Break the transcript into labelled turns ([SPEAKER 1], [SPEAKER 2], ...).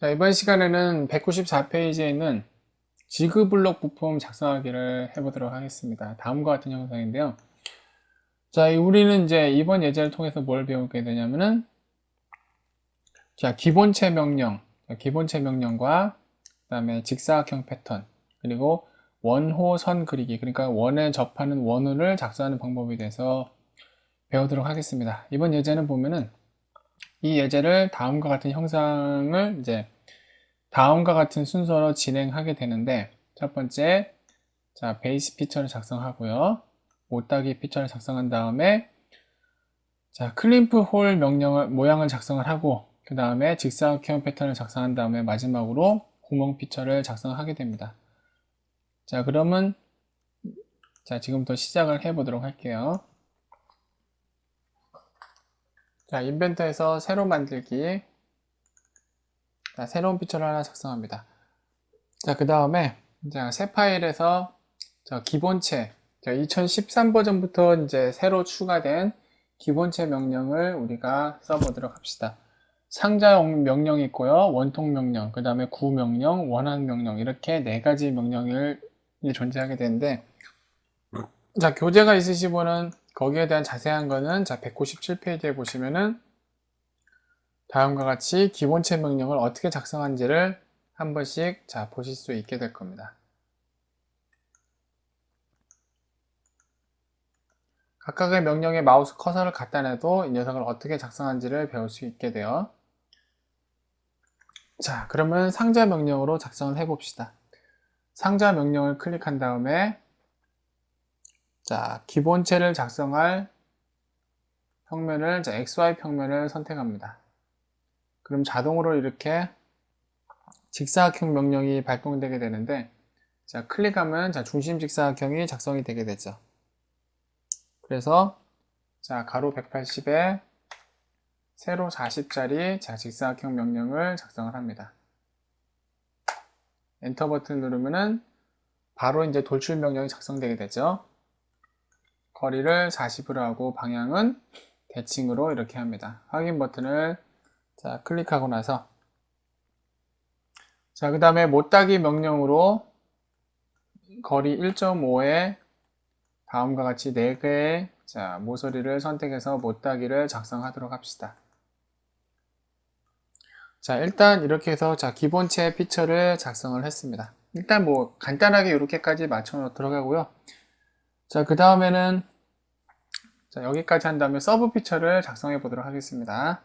[SPEAKER 1] 자, 이번 시간에는 194페이지에 있는 지그블록 부품 작성하기를 해보도록 하겠습니다. 다음과 같은 영상인데요. 자, 이 우리는 이제 이번 예제를 통해서 뭘 배우게 되냐면은, 자, 기본체 명령, 자, 기본체 명령과 그 다음에 직사각형 패턴, 그리고 원호 선 그리기, 그러니까 원에 접하는 원호를 작성하는 방법에 대해서 배우도록 하겠습니다. 이번 예제는 보면은 이 예제를 다음과 같은 형상을 이제 다음과 같은 순서로 진행하게 되는데 첫 번째 자 베이스 피처를 작성하고요. 못따기 피처를 작성한 다음에 자 클림프 홀 명령을 모양을 작성을 하고 그 다음에 직사각형 패턴을 작성한 다음에 마지막으로 구멍 피처를 작성하게 됩니다. 자 그러면 자 지금부터 시작을 해 보도록 할게요 자 인벤터에서 새로 만들기 자, 새로운 피처를 하나 작성합니다. 자, 그 다음에 새 파일에서 저 기본체 2013 버전부터 이제 새로 추가된 기본체 명령을 우리가 써보도록 합시다. 상자 명령이 있고요. 원통 명령, 그 다음에 구 명령, 원한 명령 이렇게 네 가지 명령이 존재하게 되는데 자, 교재가 있으신 분은 거기에 대한 자세한 거는 자, 197페이지에 보시면은 다음과 같이 기본체 명령을 어떻게 작성한지를 한 번씩 자 보실 수 있게 될 겁니다. 각각의 명령에 마우스 커서를 갖다 내도 이 녀석을 어떻게 작성한지를 배울 수 있게 돼요. 자, 그러면 상자 명령으로 작성을 해 봅시다. 상자 명령을 클릭한 다음에 자, 기본체를 작성할 평면을 자, XY 평면을 선택합니다. 그럼 자동으로 이렇게 직사각형 명령이 발동되게 되는데 자 클릭하면 자 중심 직사각형이 작성이 되게 되죠. 그래서 자 가로 180에 세로 40짜리 자 직사각형 명령을 작성을 합니다. 엔터 버튼 누르면은 바로 이제 돌출 명령이 작성되게 되죠 거리를 40으로 하고 방향은 대칭으로 이렇게 합니다 확인 버튼을 자, 클릭하고 나서 자, 그 다음에 못따기 명령으로 거리 1.5에 다음과 같이 4개의 자, 모서리를 선택해서 못따기를 작성하도록 합시다. 자, 일단 이렇게 해서 자, 기본체 피처를 작성을 했습니다. 일단 뭐 간단하게 이렇게까지 맞춰 놓도록 하고요. 자, 그 다음에는 자, 여기까지 한 다음에 서브 피처를 작성해 보도록 하겠습니다.